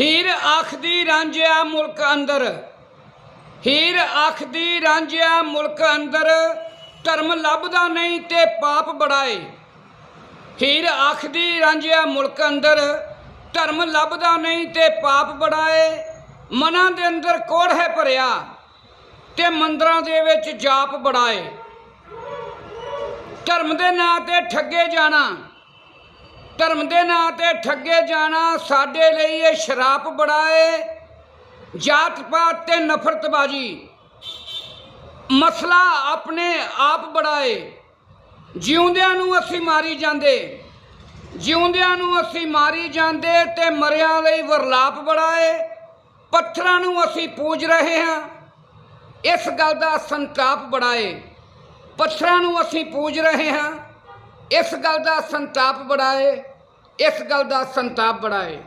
ਹੀਰ ਆਖਦੀ ਰਾਂਝਿਆ ਮੁਲਕ ਅੰਦਰ, ਹੀਰ ਆਖਦੀ ਰਾਂਝਿਆ ਮੁਲਕ ਅੰਦਰ, ਧਰਮ ਲੱਭਦਾ ਨਹੀਂ ਤੇ ਪਾਪ ਬੜਾਏ। ਹੀਰ ਆਖਦੀ ਰਾਂਝਿਆ ਮੁਲਕ ਅੰਦਰ, ਧਰਮ ਲੱਭਦਾ ਨਹੀਂ ਤੇ ਪਾਪ ਬੜਾਏ। ਮਨਾਂ ਦੇ ਅੰਦਰ ਕੋੜ ਹੈ ਭਰਿਆ ਤੇ ਮੰਦਰਾਂ ਦੇ ਵਿੱਚ ਜਾਪ ਬੜਾਏ। ਧਰਮ ਦੇ ਨਾਂ ਤੇ ਠੱਗੇ ਜਾਣਾ ਧਰਮ ਦੇ ਨਾਂ ਤੇ ਠੱਗੇ ਜਾਣਾ ਸਾਡੇ ਲਈ ਇਹ ਸ਼ਰਾਪ ਬੜਾਏ ਜਾਤ ਪਾਤ ਤੇ ਨਫ਼ਰਤਬਾਜੀ। ਮਸਲਾ ਆਪਣੇ ਆਪ ਬੜਾਏ ਜਿਉਂਦਿਆਂ ਨੂੰ ਅਸੀਂ ਮਾਰੀ ਜਾਂਦੇ। ਜਿਉਂਦਿਆਂ ਨੂੰ ਅਸੀਂ ਮਾਰੀ ਜਾਂਦੇ ਤੇ ਮਰਿਆਂ ਲਈ ਵਰਲਾਪ ਬੜਾਏ ਪੱਥਰਾਂ ਨੂੰ ਅਸੀਂ ਪੂਜ ਰਹੇ ਹਾਂ। ਇਸ ਗੱਲ ਦਾ ਸੰਤਾਪ ਬੜਾਏ ਪੱਥਰਾਂ ਨੂੰ ਅਸੀਂ ਪੂਜ ਰਹੇ ਹਾਂ। ਇਸ ਗੱਲ ਦਾ ਸੰਤਾਪ ਬੜਾਏ ਇਸ ਗੱਲ ਦਾ ਸੰਤਾਪ ਬੜਾ ਬੜਾਏ